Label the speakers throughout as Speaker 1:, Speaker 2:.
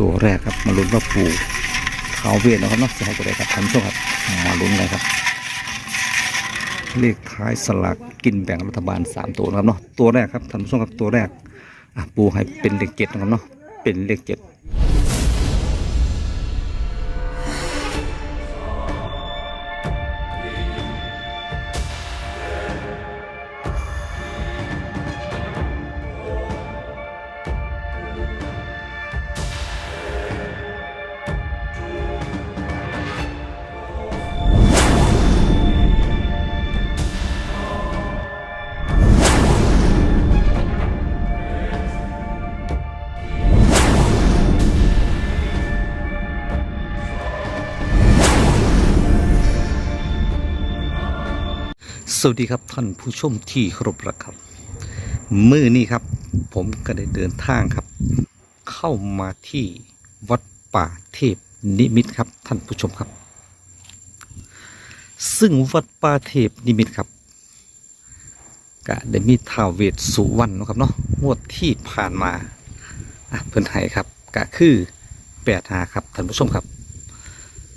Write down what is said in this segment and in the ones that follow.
Speaker 1: ตัวแรกครับมาลุ้นว่าปู่ท้าวเวทนะครับเนาะจะให้ตัวใดครับท่านผู้ชมครับมาลุ้นเลยครับ เลขท้ายสลากกินแบ่งรัฐบาล 3 ตัวนะครับเนาะตัวแรกครับท่านผู้ชมครับตัวแรกอะปูให้เป็นเลขเจ็ดนะครับเนาะเป็นเลขเจ็ด สวัสดีครับท่านผู้ชมที่เคารพรักครับ มือนี้ครับ ผมก็ได้เดินทางครับ เข้ามาที่วัดป่าเทพนิมิตครับท่านผู้ชมครับ ซึ่งวัดป่าเทพนิมิตครับก็ได้มีท้าวเวสสุวรรณนะครับเนาะงวดที่ผ่านมาอะเพื่อนไทยครับก็คือแปดหาครับท่านผู้ชมครับ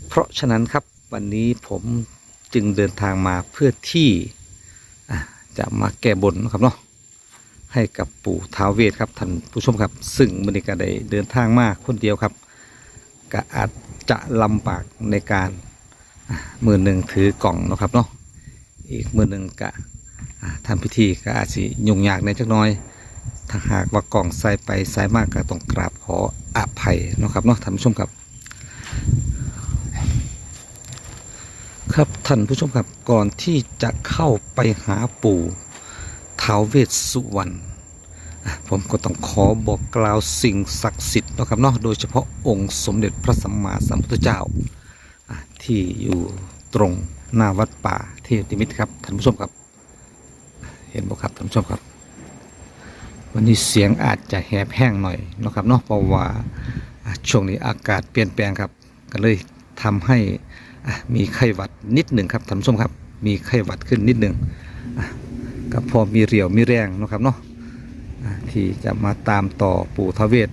Speaker 1: เพราะฉะนั้นครับวันนี้ผม จึงเดินทางมาเพื่อที่ะจะมาแก้บนนะครับเนาะให้กับปู่ท้าวเวทครับท่านผู้ชมครับ ซึ่งมันก็ได้เดินทางมาคนเดียวครับก็อาจจะลำบากในการมือหนึ่งถือกล่องนะครับเนาะอีกมือหนึ่งก็อะทำพิธีก็อาจจะยุ่งยากในจักน้อย ถ้าหากว่ากล่องใส่ไปใส่มากก็ต้องกราบขออภัยนะครับเนาะท่านผู้ชมครับ ครับท่านผู้ชมครับก่อนที่จะเข้าไปหาปู่ท้าวเวสสุวรรณผมก็ต้องขอบอกกล่าวสิ่งศักดิ์สิทธิ์นะครับเนาะโดยเฉพาะองค์สมเด็จพระสัมมาสัมพุทธเจ้าที่อยู่ตรงหน้าวัดป่าเทพนิมิตรครับท่านผู้ชมครับ เห็นบ่ครับท่านผู้ชมครับ วันนี้เสียงอาจจะแหบแห้งหน่อยนะครับเนาะเพราะว่าช่วงนี้อากาศเปลี่ยนแปลงครับ ก็เลยทำให้ มีไข้หวัดนิดหนึ่งครับท่านผู้ชมครับ มีไข้หวัดขึ้นนิดหนึ่งก็พอมีเรี่ยวมีแรงนะครับเนาะที่จะมาตามต่อปู่ทวเวศ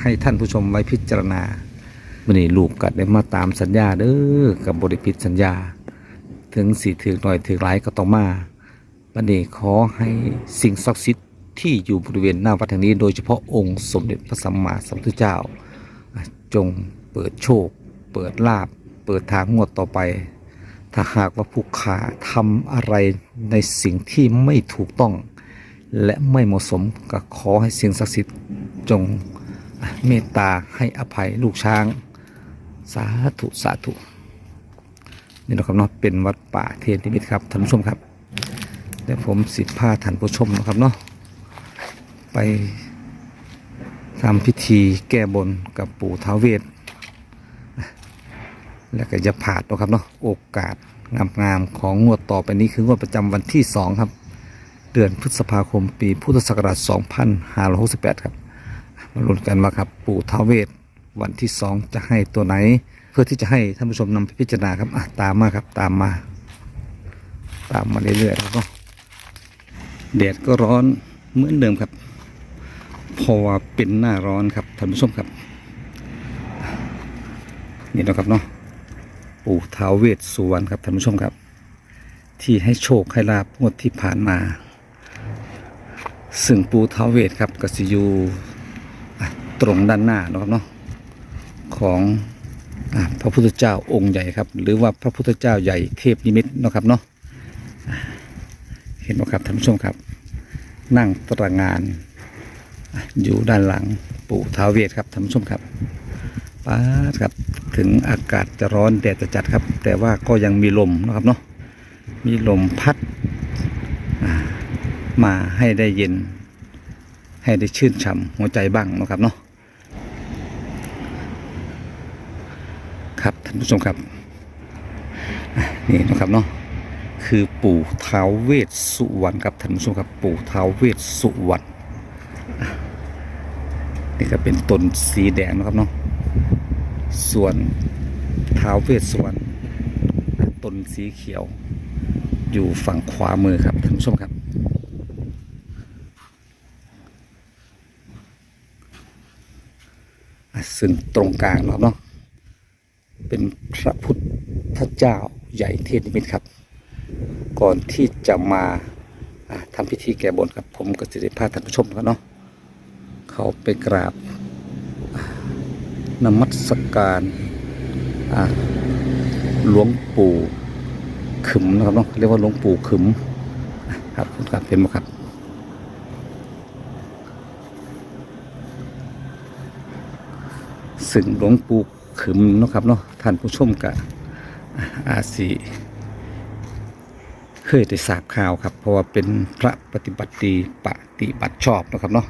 Speaker 1: ให้ท่านผู้ชมไว้พิจารณามื่อนี้ลูกก็ได้มาตามสัญญาเด้อกับบริพิตสัญญา ถึงสี่ถือหน่อยถือหลายก็ต้องมาวันนี้ขอให้สิ่งศักดิ์สิทธิ์ที่อยู่บริเวณหน้าวัดแห่งนี้ โดยเฉพาะองค์สมเด็จพระสัมมาสัมพุทธเจ้า จงเปิดโชค เปิดลาบ เปิดทางงวดต่อไป ถ้าหากว่าผู้ขาทำอะไรในสิ่งที่ไม่ถูกต้อง และไม่เหมาะสมก็ขอให้สิ่งศักดิ์สิทธิ์จงเมตตาให้อภัยลูกช้าง สาธุสาธุนี่นะครับเนาะเป็นวัดป่าเทนนิมิตครับท่านผู้ชมครับเดี๋ยวผมสิพาท่านผู้ชมนะครับเนาะไปทำพิธีแก้บนกับปู่ท้าเวส และก็จะผ่าดนะครับเนาะโอกาสงามๆของงวดต่อไปนี้คืองวดประจำวันที่2ครับ เดือนพฤษภาคมปีพุทธศักราช 2568 ครับมาลุ้นกันว่าครับปู่ท้าวเวสวันที่ 2 จะให้ตัวไหน เพื่อที่จะให้ท่านผู้ชมนำไปพิจารณาครับตามมาครับตามมา ตามมาเรื่อยๆครับเนาะแดดก็ร้อนเหมือนเดิมครับเพราะว่าเป็นหน้าร้อนครับท่านผู้ชมครับนี่นะครับเนาะ ปู่ท้าวเวสสุวรรณครับท่านผู้ชมครับ ที่ให้โชคให้ลาบงวดที่ผ่านมา ซึ่งปู่ท้าวเวสครับกสิยูตรงด้านหน้านะครับเนาะของอพระพุทธเจ้าองค์ใหญ่ครับ หรือว่าพระพุทธเจ้าใหญ่เทพนิมิตเนาะครับเนาะเห็นไหมครับท่านผู้ชมครับ นั่งตระงานอะอยู่ด้านหลังปู่ท้าวเวสครับท่านผู้ชมครับ ป้าครับถึงอากาศจะร้อนแดดจะจัดครับ แต่ว่าก็ยังมีลมนะครับเนาะมีลมพัดมาให้ได้เย็น ให้ได้ชื่นช่ำหัวใจบ้างนะครับเนาะครับท่านผู้ชมครับนี่นะครับเนาะคือปู่เท้าวเวสสุวรรณครับท่านผู้ชมครับปู่เท้าวเวสสุวรรณนี่ก็เป็นต้นสีแดงนะครับเนาะ ส่วนท้าวเวสสวรรณต้นสีเขียว อยู่ฝั่งขวามือครับท่านผู้ชมครับ ซึ่งตรงกลางเนาะเนาะเป็นพระพุทธเจ้าใหญ่เทศนิมิตครับ ก่อนที่จะมาทำพิธีแก้บนครับ ผมก็จะได้พาท่านผู้ชมกันเนาะเขาไปกราบ นมัสการหลวงปู่ขึมนะครับเนาะเรียกว่าหลวงปู่ขึมครับครับเห็นไหมครับซึ่งหลวงปู่ขึมนะครับเนาะท่านผู้ชมกะอาสีเคยได้ทราบข่าวครับ เพราะว่าเป็นพระปฏิบัติดีปฏิบัติชอบนะครับเนาะ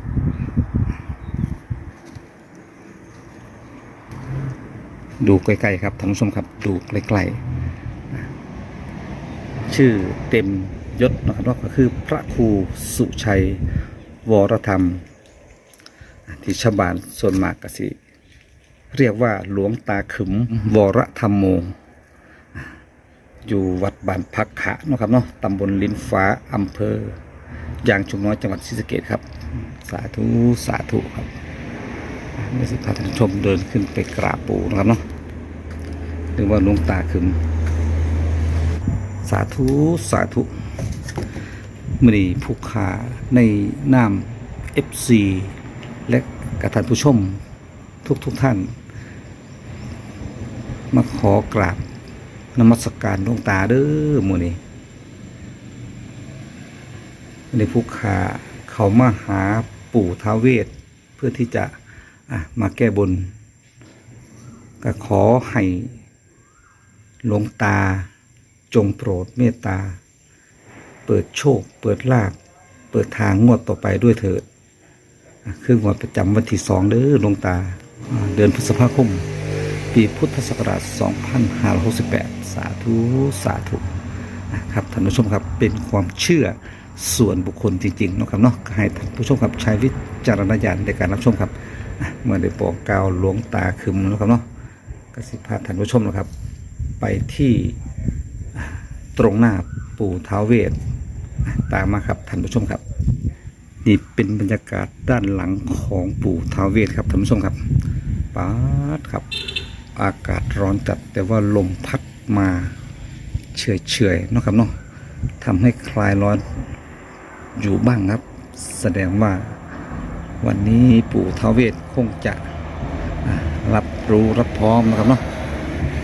Speaker 1: ดูใกล้ๆครับท่านผู้ชมครับดูใกล้ๆชื่อเต็มยศนะครับเนาก็คือพระครูสุชัยวรธรรม ที่ชาวบ้านส่วนมากกสิ เรียกว่าหลวงตาขึมวรธรรมโม อยู่วัดบ้านพักขะเนาะครับเนาะตำบลลินฟ้าอำเภอยางชุมน้อยจังหวัดศรีสะเกษครับ สาธุสาธุครับเมื่อสิพาท่านชมเดินขึ้นไปกราบปู่นะครับเนาะ เรียกว่าหลวงตาขึมสาธุสาธุมือนีผู้ขาในนาม FC และกระทานผู้ชม ทุกทุกท่าน มาขอกราบนมัสการหลวงตาเด้อหมูนี้ในผู้ขาเขามาหาปู่ท้าวเวสเพื่อที่จะอะมาแก้บน ก็ขอให้ หลวงตา จงโปรดเมตตา เปิดโชค เปิดลาภเปิดทางงวดต่อไปด้วยเถิดคืองวดประจำวันที่สองเด้อหลวงตา เดือนพฤษภาคม ปีพุทธศักราช 2568 สาธุ สาธุนะครับท่านผู้ชมครับเป็นความเชื่อส่วนบุคคลจริงๆนะครับเนาะให้ท่านผู้ชมครับใช้วิจารณญาณในการรับชมครับเมื่อได้บอกกล่าวหลวงตาคึมแล้วครับเนาะกสิพาท่านผู้ชมนะครับ ไปที่ตรงหน้าปู่ท้าวเวสตามมาครับท่านผู้ชมครับ นี่เป็นบรรยากาศด้านหลังของปู่ท้าวเวสครับท่านผู้ชมครับป๊าดครับ อากาศร้อนจัดแต่ว่าลมพัดมาเฉยเฉยๆนะครับเนาะทำให้คลายร้อนอยู่บ้างครับ แสดงว่าวันนี้ปู่ท้าวเวสคงจะรับรู้รับพร้อมนะครับเนาะ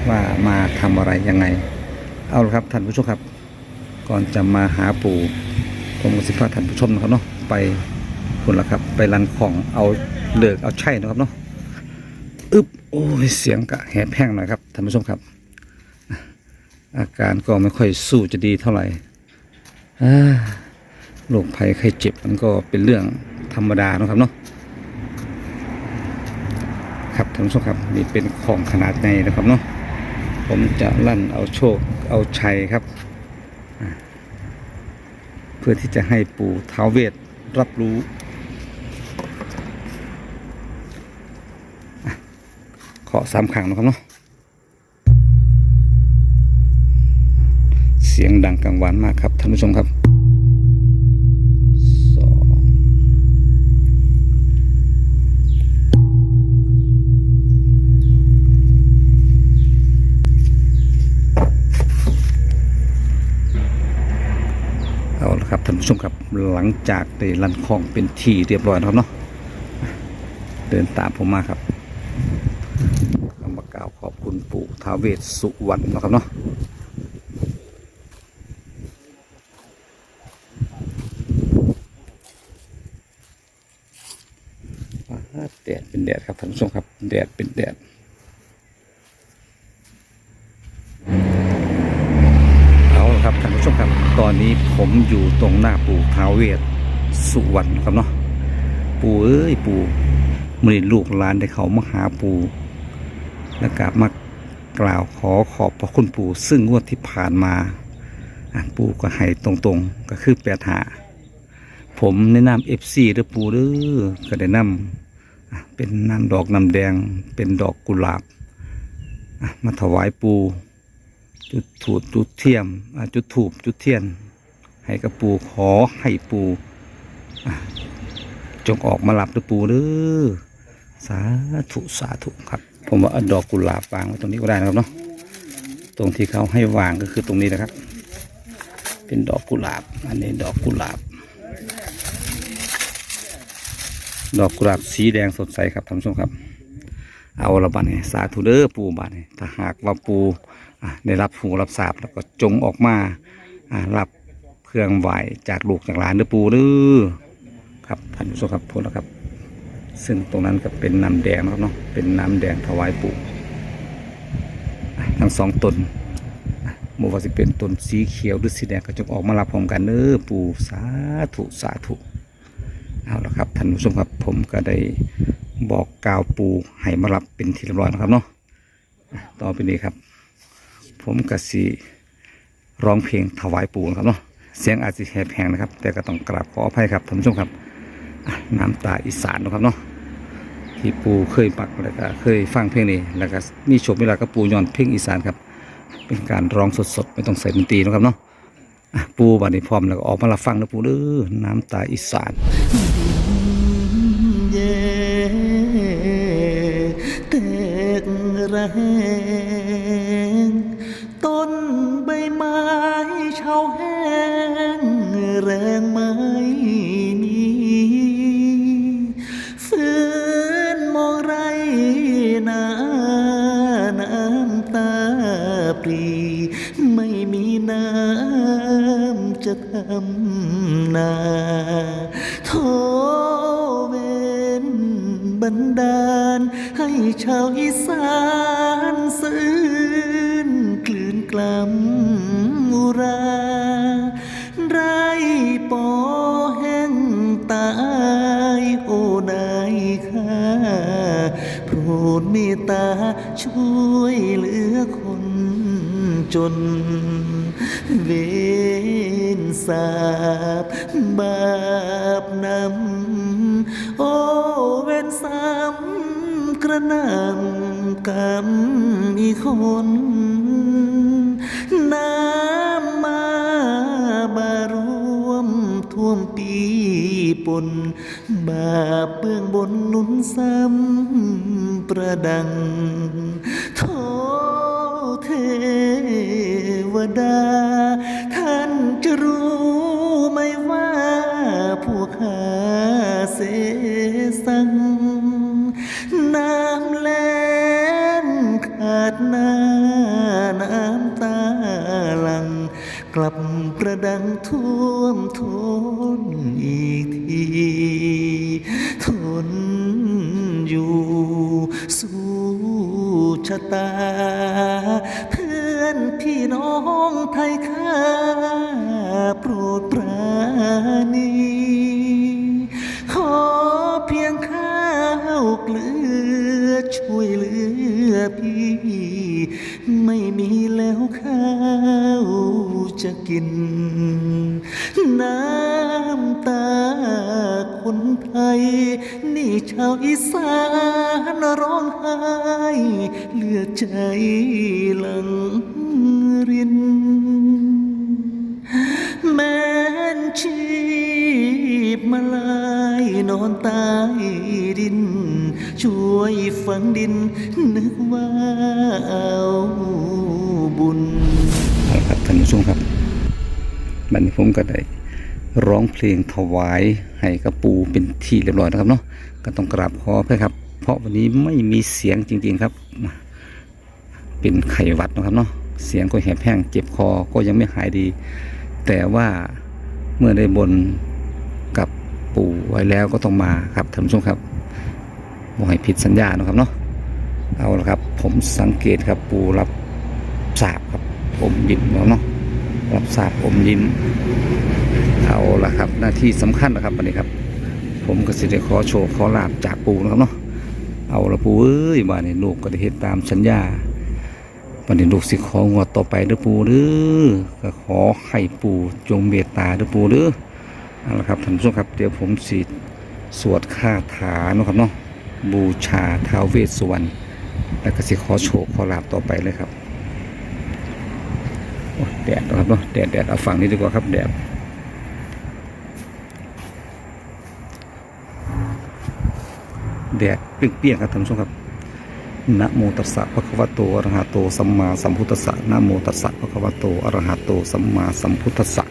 Speaker 1: ว่ามาทำอะไรยังไง เอาละครับท่านผู้ชมครับ ก่อนจะมาหาปู่ผมก็สิพาท่านผู้ชมนะครับเนาะไปคนละครับ ไปรันของเอาเลิกเอาใช่นะครับเนาะอึบโอ้ยเสียงกะแหบแห้งหน่อยครับท่านผู้ชมครับ อาการก็ไม่ค่อยสู้จะดีเท่าไหร่โรคภัยไข้เจ็บมันก็เป็นเรื่องธรรมดานะครับเนาะครับท่านผู้ชมครับนี่เป็นของขนาดใหญ่นะครับเนาะ ผมจะลั่นเอาโชคเอาชัยครับ เพื่อที่จะให้ปู่ท้าวเวทรับรู้อะขอสามขังนะครับเนาะเสียงดังกังวานมากครับท่านผู้ชมครับ ผู้ชมครับหลังจากได้ลันคลองเป็นที่เรียบร้อยนะครับเนาะเดินตามผมมาครับก็มากล่าวขอบคุณปู่ท้าวเวสสุวรรณนะครับเนาะ สุวรรณครับเนาะปู่เอ้ยปู่มือนี้ลูกหลานได้เขามาหาปู่แล้วก็มากล่าวขอขอบพระคุณปู่ซึ่งงวดที่ผ่านมาปู่ก็ให้ตรงๆ ก็คือแปดหาผมแนะนำเอฟซีเด้อปูเด้อก็ได้นำเป็นน้ำดอกน้ำแดงเป็นดอกกุหลาบมาถวายปูจุดถูดจุดเทียมจุดถูบจุดเทียน ให้กับปูขอให้ปู่ จงออกมาหลับด้อปูเด้อสาธุสาธุครับ ผมว่าอาดอกกุหลาบวางไว้ตรงนี้ก็ได้นะครับเนาะตรงที่เขาให้วางก็คือตรงนี้นะครับ เป็นดอกกุหลาบ อันนี้ดอกกุหลาบ ดอกกุหลาบสีแดงสดใสครับท่านผู้ชมครับ เอาละบัดนี้สาธุเด้อปูบัดนี้ถ้าหากว่าปูได้รับผูรับทราบแล้วก็จงออกมาอ่ารับเครื่องไหวจากลูกจากหลานเด้อปูเด้อ ครับท่านผู้ชมครับพูดแล้วครับ ซึ่งตรงนั้นก็เป็นน้ำแดงนะครับเนาะเป็นน้ำแดงถวายปู่ทั้งสองตนอะบ่ว่าสิเป็นตนสีเขียวหรือสีแดงก็จงออกมารับพร้อมกันเด้อปู่สาธุสาธุเอาละครับท่านผู้ชมครับผมก็ได้บอกกล่าวปูให้มารับเป็นทีเรียบร้อยนะครับเนาะต่อไปนี้ครับ ผมกสิร้องเพลงถวายปูนะครับเนาะเสียงอาจจะแหบแหงนะครับ แต่ก็ต้องกราบขออภัยครับท่านผู้ชมครับ น้ำตาอีสานนะครับเนาะที่ปูเคยปักแล้วก็เคยฟังเพลงนี้แล้วก็มีโชคมีลากับปูย้อนเพลงอีสานครับ เป็นการร้องสดๆ ไม่ต้องใส่ดนตรีนะครับเนาะปูบัดนี้พร้อมแล้วก็ออกมารับฟังนะปูเด้อน้ำตาอีสาน
Speaker 2: เตกระ ทำนาโทเวนบันดาล ให้ชาวอีสานซื่นกลืนกลำอุรา ไรปอแห้งตายโอนายค่าโปรดเมตตาช่วยเหลือคนจนเว สาบบาปนำโอเวนสามกระนำกำมีคนน้ำมาบารวมท่วมปีปนบาปเบื้องบนนุนซ้ำประดังโทเทวดา เสสัง น้ำแล้งขาดหน้าน้ำตาหลัง กลับประดังท่วมทนอีกที ทนอยู่สู้ชะตา เพื่อนพี่น้องไทยข้าโปรดปราณี น้ เพ
Speaker 1: ลงถวายให้กับปูเป็นที่เรียบร้อยนะครับเนาะก็ต้องกราบขออภัยครับ เพราะวันนี้ไม่มีเสียงจริง ๆครับ เป็นไข้หวัดนะครับเนาะเสียงก็แหบแห้งเจ็บคอก็ยังไม่หายดี แต่ว่าเมื่อได้บนกับปู่ไว้แล้วก็ต้องมาครับท่านผู้ชมครับบ่ให้ผิดสัญญานะครับเนาะเอาละครับ ผมสังเกตครับปู่รับสาบครับอมยิ้มแล้วเนาะรับสาบอมยิ้ม เอาละครับ หน้าที่สำคัญนะครับวันนี้ครับ ผมก็สิได้ขอโชว์ขอลาบจากปูนะครับเนาะเอาละปูเอ้ยบ้านนี้ลูกก็ได้เฮ็ดตามสัญญาวันนี้ลูกสิของวดต่อไปเด้อปูเด้อก็ขอให้ปูจงเมตตาเด้อปูเด้อเอาละครับท่านผู้ชมครับเดี๋ยวผมสิสวดคาถาเนาะครับเนาะบูชาท้าวเวสสุวรรณแล้วก็สิขอโชคขอลาบต่อไปเลยครับโอ้แดดนะครับเนาะแดดแดดเอาฝั่งนี้ดีกว่าครับแดด แดดเปรี้ยงๆครับท่านผู้ชมครับนะโมตัสสะภะคะวะโตอะระหะโตสัมมาสัมพุทธัสสะนะโมตัสสะภะคะวะโตอะระหะโตสัมมาสัมพุทธัสสะ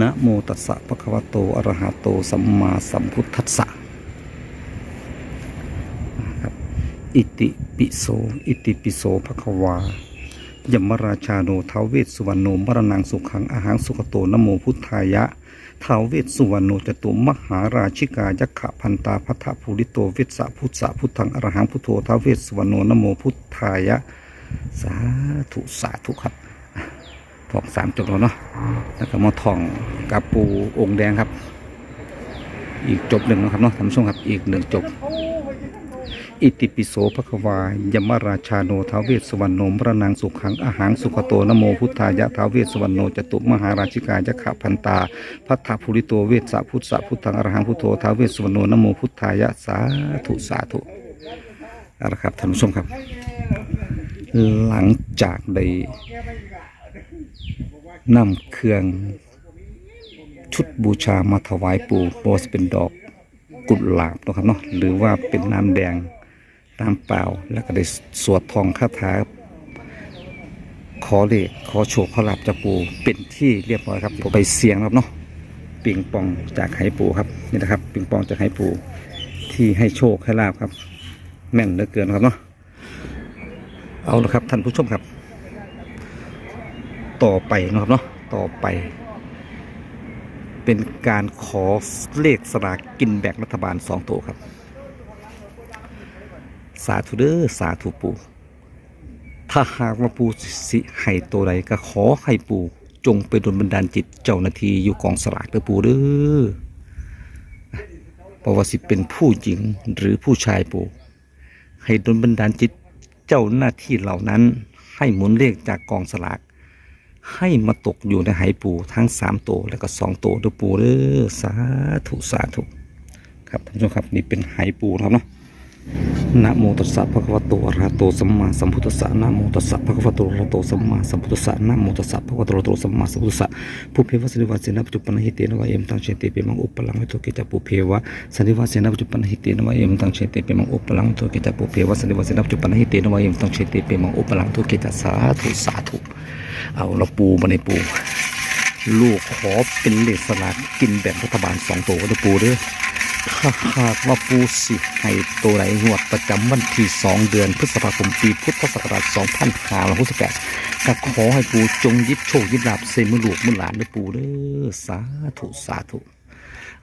Speaker 1: นะโมตัสสะภะคะวะโตอะระหะโตสัมมาสัมพุทธัสสะนะครับอิติปิโสอิติปิโสภะคะวายมราชาโนทาวเวสสุวรรณโนมรณังสุขังอาหังสุขโตนะโมพุทธายะ ท้าวเวสสุวรรณโนจตุมหาราชิกายักขะพันตาพัทธภูริโตเวสสะพุทธะพุทธังอรหังพุทโธท้าวเวสสุวรรณโนนะโมพุทธายะ สาธุสาธุครับท่องสามจบแล้วเนาะแล้วก็มาท่องกระปูองค์แดงครับ อีกจบหนึ่งนะครับเนาะท่านผู้ชมครับอีกหนึ่งจบ อิติปิโสภควายมราชาโนทาวเวสวรรณโนมรนังสุขังอาหังสุขโตนโมพุทธายะทาวเวสวรรณโนจตุมหาราชิกายะขะพันตาพัทธภูริโตเวสสะพุทธะพุทธังอรหังพุทโธทาวเวสวรรณโนนโมพุทธายะสาธุสาธุเอาละครับท่านผู้ชมครับ หลังจากได้นำเครื่องชุดบูชามาถวายปู่โบสเป็นดอกกุหลาบนะครับเนาะหรือว่าเป็นน้ำแดง น้ำเปล่าแล้วก็ได้สวดทองคาถาขอเลขขอโชคขอลาบจากปู่เป็นที่เรียบร้อยครับผมไปเสียงครับเนาะปิงปองจากไหปูครับนี่นะครับปิงปองจากไหปูที่ให้โชคให้ลาบครับ แม่นเหลือเกินครับเนาะเอาละครับท่านผู้ชมครับ ต่อไปนะครับเนาะต่อไป เป็นการขอเลขสลากกินแบ่งรัฐบาลสองตัวครับ สาธุเด้อสาธุปูถ้าหากว่าปูสิให้ตัวใดก็ขอให้ปูจงไปดลบันดาลจิตเจ้าหน้าที่อยู่กองสลากเด้อปูเด้อเพราะว่าสิเป็นผู้หญิงหรือผู้ชายปูให้ดลบันดาลจิตเจ้าหน้าที่เหล่านั้น ให้หมุนเลขจากกองสลากให้มาตกอยู่ในไหปูทั้งสามตัวแล้วก็สองตัวด้วยปูเด้อสาธุสาธุครับท่านผู้ชมครับนี่เป็นไหปูครับเนาะ นะโมตัสสะภะคะวะโตอะระหะโตสัมมาสัมพุทธัสสะนะโมตัสสะภะคะวะโตอะระหะโตสัมมาสัมพุทธัสสะนะโมตัสสะภะคะวะโตอะระหะโตสัมมาสัมพุทธัสสะผู้เพวะสันนิวาเสนะปัจจุปนหิเตนะวะเอมตังเชติเปมังอุปลังวิโตกิจาปุเพวะสันนิวาเสนะปัจจุปนหิเตนะวะเอมตังเชติเปมังอุปลังวิโตกิจาปุเพวะสันนิวาเสนะปัจจุปนหิเตนะวะเอมตังเชติเปมังอุปลังวิโตกิจาสาธุสาธุเอาเราปูมาในปูลูกขอเป็นเลสลากินแบ่งรัฐบาลสองตัวนะปูเด้อถ้า หากว่าปูสิให้ตัวไหนงวดประจำวันที่สองเดือนพฤษภาคมปีพุทธศักราชสองพันห้าร้อยหกสิบแปดก็ขอให้ปูจงยิบโชคยิบลาบเซมือลูกมือหลานในปูเด้อสาธุสาธุ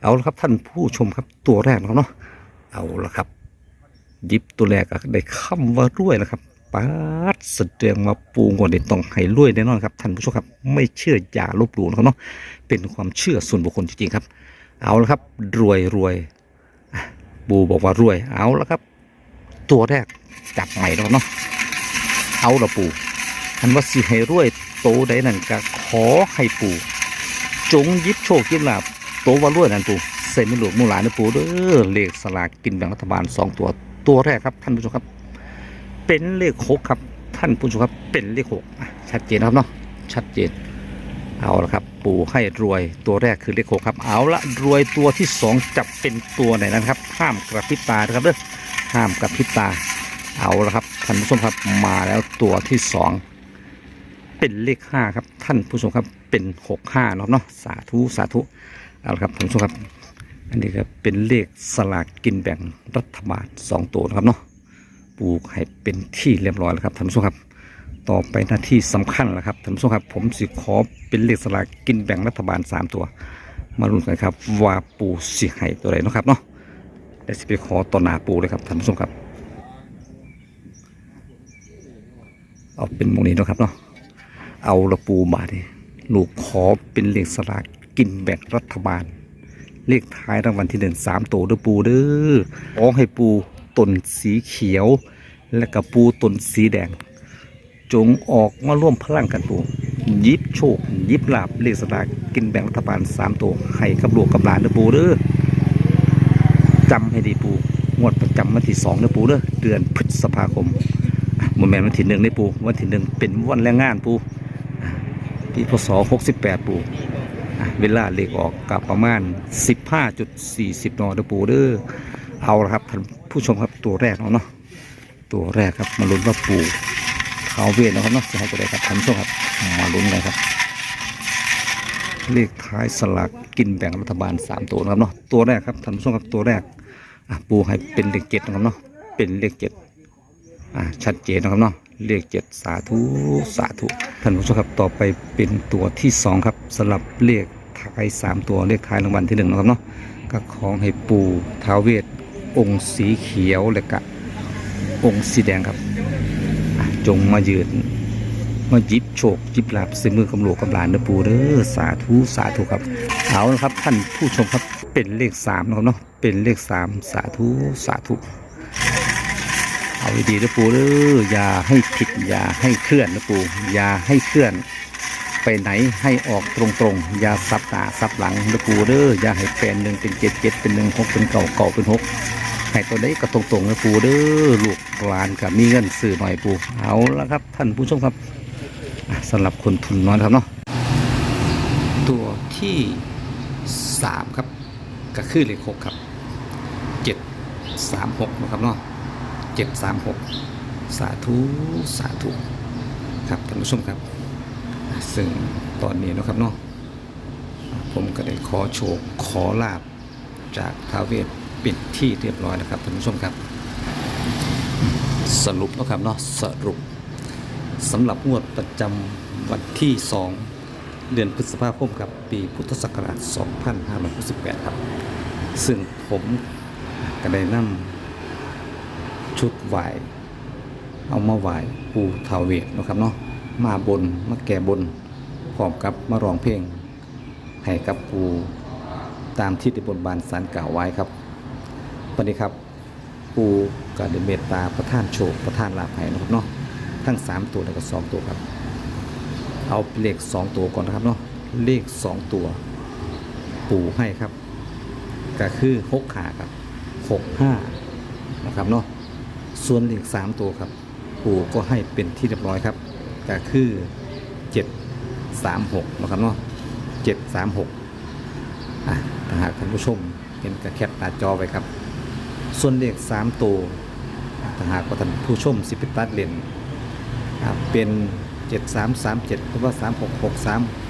Speaker 1: เอาละครับท่านผู้ชมครับตัวแรกนะครับเนาะเอาละครับ ยิบตัวแรกก็ได้คำว่ารวยแล้วครับป้าดแสดงมาปูงวดเด็ดต้องให้รวยแน่นอนครับท่านผู้ชมครับ ไม่เชื่ออย่าลบหลู่นะครับเนาะเป็นความเชื่อส่วนบุคคลจริงๆครับ เอาละครับ รวยรวยอะปูบอกว่ารวยเอาละครับ ตัวแรกจับใหม่แล้วเนาะเอาละปูอันว่าสิให้รวยโตใดนั่นก็ขอให้ปูจงยิบโชคยิบลาบโตว่ารวยนั่นปูเซ็นไม่หลวงมูหลานนะปูเด้อเลขสลากกินแบ่งรัฐบาลสองตัวตัวแรกครับท่านผู้ชมครับ เป็นเลขหกครับ ท่านผู้ชมครับเป็นเลขหกชัดเจนครับเนาะชัดเจน เอาละครับ ปู่ให้รวยตัวแรกคือเลขหกครับ เอาละรวยตัวที่สองจะเป็นตัวไหนนะครับ ห้ามกระพริบตานะครับเด้อห้ามกระพริบตา เอาละครับท่านผู้ชมครับมาแล้วตัวที่สองเป็นเลขห้าครับ ท่านผู้ชมครับเป็นหกห้าเนาะเนาะสาธุสาธุเอาละครับท่านผู้ชมครับ อันนี้ก็เป็นเลขสลากกินแบ่งรัฐบาลสองตัวนะครับเนาะปลูกให้เป็นที่เรียบร้อยแล้วครับท่านผู้ชมครับ ต่อไปหน้าที่สำคัญแล้วครับท่านผู้ชมครับ ผมสิขอเป็นเลขสลากกินแบ่งรัฐบาลสามตัว มาลุ้นกันครับ ว่าปูสิให้ตัวไหนเนาะครับเนาะเดี๋ยวสิไปขอต่อหน้าปูเลยครับท่านผู้ชมครับ เอาเป็นโมงนี้นะครับเนาะเอาละปูมาดิลูกขอเป็นเลขสลากกินแบ่งรัฐบาล เลขท้ายรางวัลที่หนึ่งสามตัวเด้อปูเด้อขอให้ปูตนสีเขียว และกับปูตนสีแดง จงออกมาร่วมพลังกันปูยิบโชค ยิบลาบเลขสลากกินแบ่งรัฐบาลสามตัวให้กับลูกกับหลานเด้อปูเด้อจำให้ดีปูงวดประจำวันที่สองเด้อปูเด้อเดือนพฤษภาคมอะโมเมนวันที่หนึ่งได้อปูวันที่หนึ่งเป็นวันแรงงานปูอะปีพศหกสิบแปดปูเวลาเลขออกกับประมาณ15.40นอเดอปูเด้อเอาละครับท่านผู้ชมครับตัวแรกเนาะเนาะตัวแรกครับมาลุ้นว่าปู ท้าวเวทนะครับเนาะจะให้ตัวใดครับท่านผู้ชมครับมาลุ้นเลยครับ เลขท้ายสลากกินแบ่งรัฐบาล 3 ตัวนะครับเนาะตัวแรกครับท่านผู้ชมครับตัวแรกปูให้เป็นเลขเจ็ดนะครับเนาะเป็นเลขเจ็ดชัดเจนนะครับเนาะเลขเจ็ดสาธุสาธุท่านผู้ชมครับต่อไปเป็นตัวที่สองครับสลับเลขท้ายสามตัวเลขท้ายรางวัลที่หนึ่งนะครับเนาะก็ของให้ปูท้าเวทองค์สีเขียวและกะองค์สีแดงครับ จงมายืนมาหยิบโชคหยิบลาบใส่มือกำหลวกกำหลานเด้อปูเด้อสาธุสาธุครับเอาละครับท่านผู้ชมครับเป็นเลขสามนะครับเนาะเป็นเลขสามสาธุสาธุเอาดีๆเด้อปูเด้ออย่าให้ผิดอย่าให้เคลื่อนนะปูอย่าให้เคลื่อน ไปไหนให้ออกตรงๆอย่าซับหน้าซับหลังเด้อปูเด้ออย่าให้เป็นหนึ่งเป็นเจ็ดเจ็ดเป็นหนึ่งหกเป็นเก่าเก่าเป็นหก ให้ตัวได้ก็ตรงๆนะปูเด้อลูกหลานกับมีเงินซื้อหน่อยปูเอาละครับ ท่านผู้ชมครับสำหรับคนทุนน้อยครับเนาะตัวที่สามครับก็คือเลขหกครับเจ็ดสามหกนะครับเนาะเจ็ดสามหกสาธุสาธุครับท่านผู้ชมครับ ซึ่งตอนนี้นะครับเนาะอะผมก็ได้ขอโชคขอลาบจากท้าวเวท ปิดที่เรียบร้อยนะครับท่านผู้ชมครับ สรุปนะครับเนาะสรุปสำหรับงวดประจำวันที่ 2 เดือนพฤษภาคมครับปีพุทธศักราช 2568 ครับ ซึ่งผมก็ได้นำชุดไหวเอามาไหวปูทาวเวทนะครับเนาะมาบนมาแก่บนพร้อมกับมาร้องเพลงให้กับปูตามที่ได้บนบานสารกล่าวไว้ครับ วันนี้ครับปูก็ได้เมตตาประท่านโชคประท่านลาภให้นะครับเนาะทั้ง 3 ตัวแล้วก็2ตัวครับ เอาเลข 2 ตัวก่อนนะครับเนาะเลข 2 ตัว ปู่ให้ครับ ก็คือ6ขาครับ6 5นะครับเนาะส่วนเลข 3 ตัวครับ ปู่ก็ให้เป็นที่เรียบร้อยครับ ก็คือ 7 3 6นะครับเนาะ7 3 6อะถ้าหากท่านผู้ชมเห็นกระแคปหน้าจอไว้ครับ ส่วนเลข3ตัวถ้าหากว่าท่านผู้ชมสิไปตัดเลนครับเป็น7337หรือว่า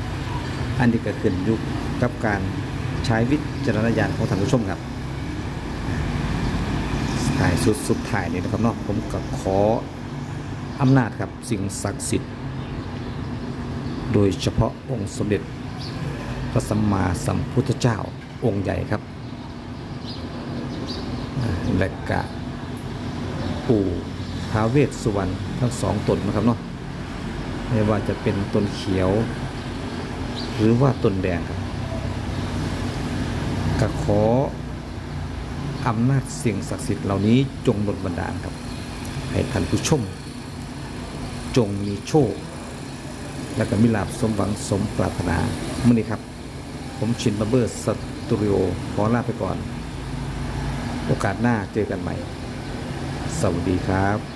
Speaker 1: 3663อันนี้ก็ขึ้นอยู่กับการใช้วิจารณญาณของท่านผู้ชมครับท้ายสุดสุดท้ายนี้นะครับเนาะผมก็ขออำนาจครับสิ่งศักดิ์สิทธิ์ โดยเฉพาะองค์สมเด็จพระสัมมาสัมพุทธเจ้าองค์ใหญ่ครับ และกะปู่ท้าเวสสุวรรณทั้งสองตนนะครับเนาะไม่ว่าจะเป็นต้นเขียว หรือว่าต้นแดงครับก็ขออำนาจสิ่งศักดิ์สิทธิ์เหล่านี้จงดลบันดาลครับ ให้ท่านผู้ชม จงมีโชค และก็มีลาบสมหวังสมปรารถนาเมื่อนี้ครับ ผมชินบับเบอร์สตูดิโอขอลาไปก่อน โอกาสหน้าเจอกันใหม่ สวัสดีครับ